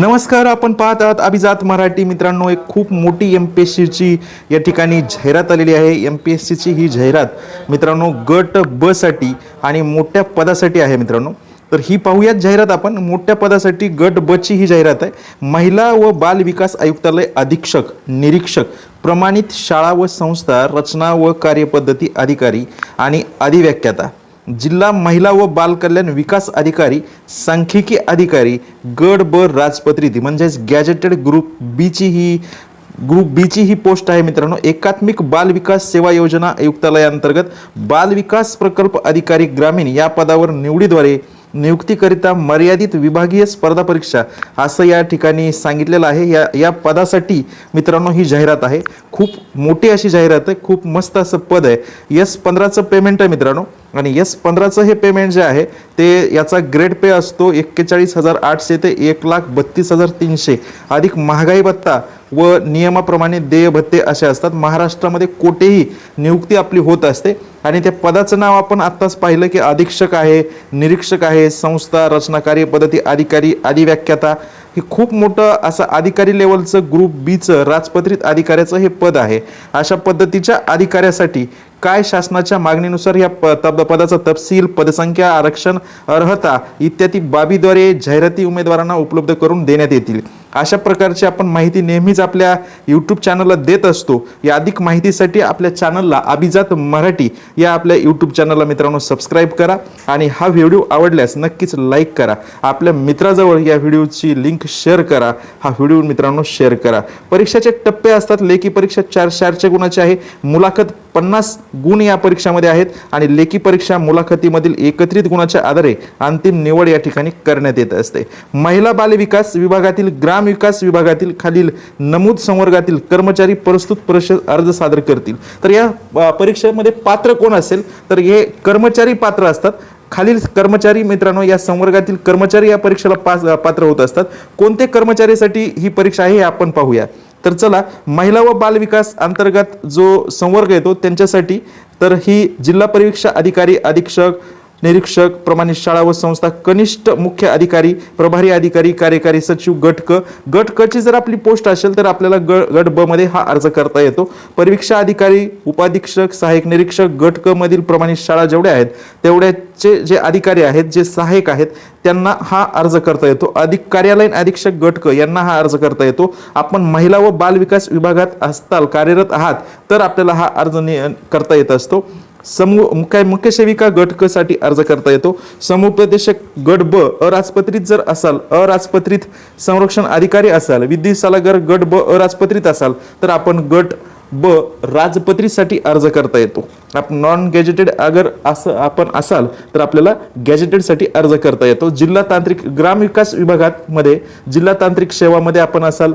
नमस्कार आपण पाहत आहात अभिजात मराठी. मित्रांनो एक खूप मोठी एम पी एस सीची या ठिकाणी जाहिरात आलेली आहे. एम पी एस सीची ही जाहिरात मित्रांनो गट बसाठी आणि मोठ्या पदासाठी आहे मित्रांनो. तर ही पाहूयात जाहिरात आपण. मोठ्या पदासाठी गट बची ही जाहिरात आहे. महिला व बाल विकास आयुक्तालय अधीक्षक निरीक्षक प्रमाणित शाळा व संस्था रचना व कार्यपद्धती अधिकारी आणि अधिव्याख्याता. जिल्हा महिला व बाल कल्याण विकास अधिकारी सांख्यिकी अधिकारी गड ब राजपत्रिती म्हणजेच गॅजेटेड ग्रुप बीची ही ग्रुप बीची ही पोस्ट आहे मित्रांनो. एकात्मिक बाल विकास सेवा योजना आयुक्तालयाअंतर्गत बाल विकास प्रकल्प अधिकारी ग्रामीण या पदावर निवडीद्वारे नियुक्तीकरिता मर्यादित विभागीय स्पर्धा परीक्षा असं या ठिकाणी सांगितलेलं आहे. या या पदासाठी मित्रांनो ही जाहिरात आहे. खूप मोठी अशी जाहिरात आहे. खूप मस्त असं पद आहे. यस पंधराचं पेमेंट आहे मित्रांनो. आणि एस पंधराचं हे पेमेंट जे आहे ते याचा ग्रेड पे असतो एक्केचाळीस हजार आठशे ते एक लाख बत्तीस हजार तीनशे अधिक महागाई भत्ता व नियमाप्रमाणे देय भत्ते असे असतात. महाराष्ट्रामध्ये कोठेही नियुक्ती आपली होत असते. आणि त्या पदाचं नाव आपण आत्ताच पाहिलं की अधीक्षक आहे निरीक्षक आहे संस्था रचना कार्यपद्धती अधिकारी अधिव्याख्याता हे खूप मोठं असं अधिकारी लेवलचं ग्रुप बीचं राजपत्रित अधिकाऱ्याचं हे पद आहे. अशा पद्धतीच्या अधिकाऱ्यासाठी काय शासनाच्या मागणीनुसार या प तब पदाचा तपशील पदसंख्या आरक्षण अर्हता इत्यादी बाबीद्वारे जाहिराती उमेदवारांना उपलब्ध करून देण्यात येतील? अशा प्रकारची आपण माहिती नेहमीच आपल्या यूट्यूब चॅनलला देत असतो. या अधिक माहितीसाठी आपल्या चॅनलला अभिजात मराठी या आपल्या यूट्यूब चॅनलला मित्रांनो सबस्क्राईब करा आणि हा व्हिडिओ आवडल्यास नक्कीच लाईक करा. आपल्या मित्राजवळ या व्हिडिओची लिंक शेअर करा. हा व्हिडिओ मित्रांनो शेअर करा. परीक्षाचे टप्पे असतात लेखी परीक्षा चार चारशे गुणाची आहे. मुलाखत पन्नास गुण या परीक्षामध्ये आहेत आणि लेखी परीक्षा मुलाखतीमधील एकत्रित गुणाच्या आधारे अंतिम निवड या ठिकाणी करण्यात येत असते. महिला बाल विकास विभागातील ग्राम विकास विभागातील खालील नमूद संवर्गातील कर्मचारी प्रस्तुत परिषद अर्ज सादर करतील. तर या परीक्षेमध्ये पात्र कोण असेल? तर हे कर्मचारी पात्र असतात. खालील कर्मचारी मित्रांनो या संवर्गातील कर्मचारी या परीक्षेला पास पात्र होत असतात. कोणते कर्मचारीसाठी ही परीक्षा आहे हे आपण पाहूया. तर चला महिला व बाल विकास अंतर्गत जो संवर्ग येतो त्यांच्यासाठी तर ही जिल्हा परीक्षा अधिकारी अधीक्षक निरीक्षक प्रमाणित शाळा व संस्था कनिष्ठ मुख्य अधिकारी प्रभारी अधिकारी कार्यकारी सचिव गट क गट क ची जर आपली पोस्ट असेल तर आपल्याला ग गट ब मध्ये हा अर्ज करता येतो. परीक्षा अधिकारी उपाधीक्षक सहाय्यक निरीक्षक गट क मधील प्रमाणित शाळा जेवढ्या आहेत तेवढ्याचे जे अधिकारी आहेत जे सहाय्यक आहेत त्यांना हा अर्ज करता येतो. अधिक कार्यालयीन अधीक्षक गट क यांना हा अर्ज करता येतो. आपण महिला व बाल विकास विभागात असताल कार्यरत आहात तर आपल्याला हा अर्ज नि- करता येत असतो. समूह काय मुख्य सेविका गट क साठी अर्ज करता येतो. समुपदेशक गट ब अराजपत्रित जर असाल अराजपत्रित संरक्षण अधिकारी असाल विद्युत सल्लागार गट ब अराजपत्रित असाल तर आपण गट ब राजपत्रीसाठी अर्ज करता येतो. आपण नॉन गॅजेटेड अगर असं आपण असाल तर आपल्याला गॅजेटेडसाठी अर्ज करता येतो. जिल्हा तांत्रिक ग्रामविकास विभागात मध्ये जिल्हा तांत्रिक सेवामध्ये आपण असाल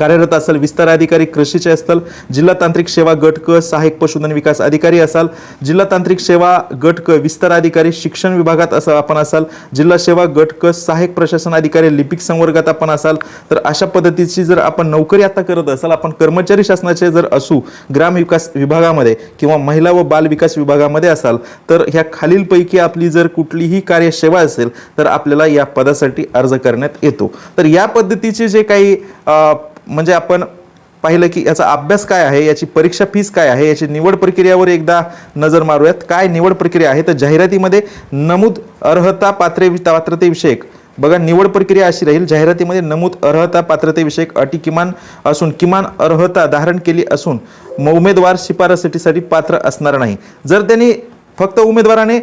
कार्यरत असाल विस्तार अधिकारी कृषीचे असाल जिल्हा तांत्रिक सेवा गट क सहाय्यक पशुधन विकास अधिकारी असाल जिल्हा तांत्रिक सेवा गट क विस्तार अधिकारी शिक्षण विभागात असं आपण असाल जिल्हा सेवा गट क सहाय्यक प्रशासन अधिकारी लिपिक संवर्गात आपण असाल तर अशा पद्धतीची जर आपण नोकरी आता करत असाल आपण कर्मचारी शासनाचे जर असू ग्राम विकास विभागामध्ये किंवा महिला व बाल विकास विभागामध्ये असाल तर ह्या खालीलपैकी आपली जर कुठलीही कार्यसेवा असेल तर आपल्याला या पदासाठी अर्ज करण्यात येतो. तर या पद्धतीचे जे काही म्हणजे आपण पाहिलं की याचा अभ्यास काय आहे याची परीक्षा फीस काय आहे याची निवड प्रक्रियावर एकदा नजर मारूयात. काय निवड प्रक्रिया आहे? तर जाहिरातीमध्ये नमूद अर्हता पात्रे पात्रतेविषयक. बघा निवड प्रक्रिया अशी राहील. जाहिरातीमध्ये नमूद अर्हता पात्रतेविषयक अटी किमान असून किमान अर्हता धारण केली असून उमेदवार शिफारसीसाठी पात्र असणार नाही. जर त्यांनी फक्त उमेदवाराने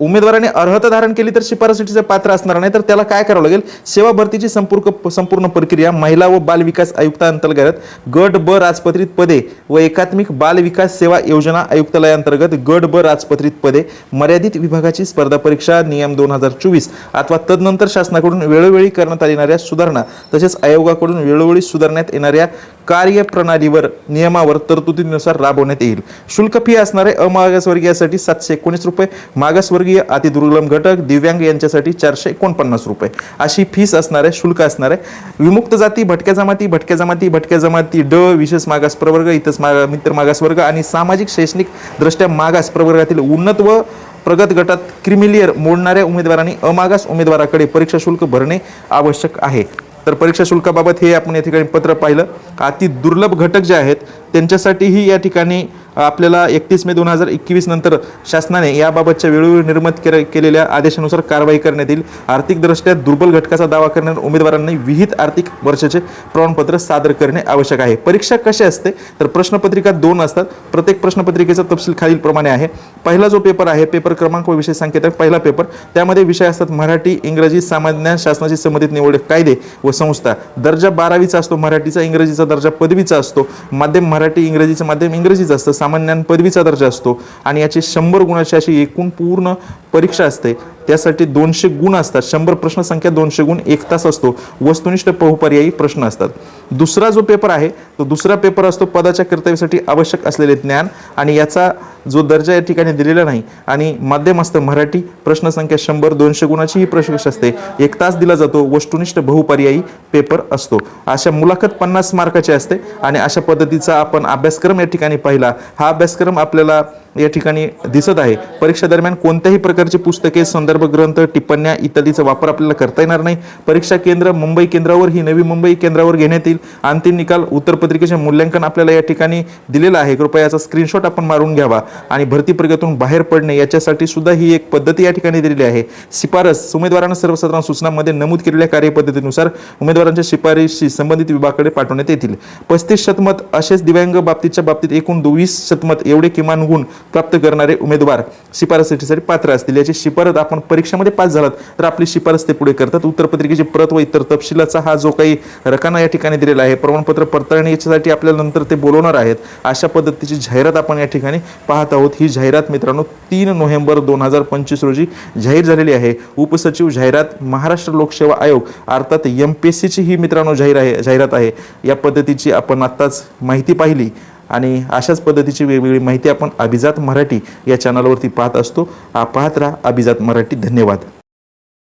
उमेदवाराने अर्हता धारण केली तर शिफारसीचे पात्र असणार नाही तर त्याला काय करावं लागेल? सेवा भरतीची संपूर्ण संपूर्ण प्रक्रिया महिला व बाल विकास आयुक्तांतर्गत गट ब राजपत्रित पदे व एकात्मिक बाल विकास सेवा योजना आयुक्तालयाअंतर्गत गट ब राजपत्रित पदे मर्यादित विभागाची स्पर्धा परीक्षा नियम दोन हजार चोवीस अथवा तदनंतर शासनाकडून वेळोवेळी करण्यात येणाऱ्या सुधारणा तसेच आयोगाकडून वेळोवेळी सुधारण्यात येणाऱ्या कार्यप्रणालीवर नियमावर तरतुदीनुसार राबवण्यात येईल. शुल्क फी असणारे अमागासवर्गीयासाठी सातशे एकोणीस रुपये मागासवर्गीय निसर्गीय अतिदुर्गम घटक दिव्यांग यांच्यासाठी चारशे एकोणपन्नास रुपये. अशी फीस असणार आहे शुल्क असणार आहे विमुक्त जाती भटक्या जमाती भटक्या जमाती भटक्या जमाती ड विशेष मागास प्रवर्ग इतर मागा मित्र मागास वर्ग आणि सामाजिक शैक्षणिक दृष्ट्या मागास प्रवर्गातील उन्नत व प्रगत गटात क्रिमिलियर मोडणाऱ्या उमेदवारांनी अमागास उमेदवाराकडे परीक्षा शुल्क भरणे आवश्यक आहे. तर परीक्षा शुल्काबाबत हे आपण या ठिकाणी पत्र पाहिलं. अति दुर्लभ घटक जे आहेत त्यांच्यासाठीही या ठिकाणी आपल्याला एकतीस मे दोन हजार एकवीस नंतर शासनाने याबाबतच्या वेळोवेळी निर्मित के केलेल्या आदेशानुसार कारवाई करण्यात येईल. आर्थिकदृष्ट्या दुर्बल घटकाचा दावा करणाऱ्या उमेदवारांनी विहित आर्थिक वर्षाचे प्रमाणपत्र सादर करणे आवश्यक आहे. परीक्षा कशी असते? तर प्रश्नपत्रिका दोन असतात. प्रत्येक प्रश्नपत्रिकेचा तपशील खालीलप्रमाणे आहे. पहिला जो पेपर आहे पेपर क्रमांक व विषय संकेतक पहिला पेपर. त्यामध्ये विषय असतात मराठी इंग्रजी सामान्य शासनाशी संबंधित निवड कायदे व संस्था. दर्जा बारावीचा असतो मराठीचा इंग्रजीचा दर्जा पदवीचा असतो. माध्यम मराठी इंग्रजीचं माध्यम इंग्रजीचं असतं. सामान्य पदवीचा दर्जा असतो आणि याची शंभर गुणाची अशी एकूण पूर्ण परीक्षा असते. त्यासाठी दोनशे गुण असतात. शंभर प्रश्नसंख्या दोनशे गुण एक तास असतो. वस्तुनिष्ठ बहुपर्यायी प्रश्न असतात. दुसरा जो पेपर आहे तो दुसरा पेपर असतो पदाच्या कर्तव्यासाठी आवश्यक असलेले ज्ञान आणि याचा जो दर्जा या ठिकाणी दिलेला नाही आणि माध्यम असतं मराठी प्रश्न संख्या शंभर दोनशे गुणाची ही प्रशिक्षण असते. एक तास दिला जातो वस्तुनिष्ठ बहुपर्यायी पेपर असतो. अशा मुलाखत पन्नास मार्काची असते आणि अशा पद्धतीचा आपण अभ्यासक्रम या ठिकाणी पाहिला. हा अभ्यासक्रम आपल्याला या ठिकाणी दिसत आहे. परीक्षा दरम्यान कोणत्याही प्रकारची पुस्तके संदर्भ ग्रंथ टिप्पण्या इत्यादीचा वापर आपल्याला करता येणार नाही. परीक्षा केंद्र मुंबई केंद्रावर ही नवी मुंबई केंद्रावर घेण्यात येईल. अंतिम निकाल उत्तरपत्रिकेचे मूल्यांकन आपल्याला या ठिकाणी दिलेलं आहे. कृपया याचा स्क्रीनशॉट आपण मारून घ्यावा. आणि भरती प्रक्रियेतून बाहेर पडणे याच्यासाठी सुद्धा ही एक पद्धती या ठिकाणी दिलेली आहे. शिफारस उमेदवारांना सर्वसाधारण सूचनांमध्ये नमूद केलेल्या कार्यपद्धतीनुसार उमेदवारांच्या शिफारशी संबंधित विभागाकडे पाठवण्यात येतील. पस्तीस शतमत असेच दिव्यांग बाबतीच्या बाबतीत एकूण दोवीस शतमत एवढे किमान गुण प्राप्त करणारे उमेदवार शिफारसीसाठी पात्र असतील. याची शिफारस आपण परीक्षेमध्ये पास झालात तर आपली शिफारस ते पुढे करतात. उत्तरपत्रिकेची प्रत व इतर तपशिलाचा हा जो काही रकाना या ठिकाणी दिलेला आहे प्रमाणपत्र पडताळणी याच्यासाठी आपल्याला नंतर ते बोलवणार आहेत. अशा पद्धतीची जाहिरात आपण या ठिकाणी पाहत आहोत. ही जाहिरात मित्रांनो तीन नोव्हेंबर दोन हजार पंचवीस रोजी जाहीर झालेली आहे. उपसचिव जाहिरात महाराष्ट्र लोकसेवा आयोग अर्थात एम पी एस सीची ही मित्रांनो जाहीर आहे जाहिरात आहे. या पद्धतीची आपण आत्ताच माहिती पाहिली आणि अशाच पद्धतीची वेगवेगळी माहिती आपण अभिजात मराठी या चॅनलवरती पाहत असतो. पाहत राहा अभिजात मराठी. धन्यवाद.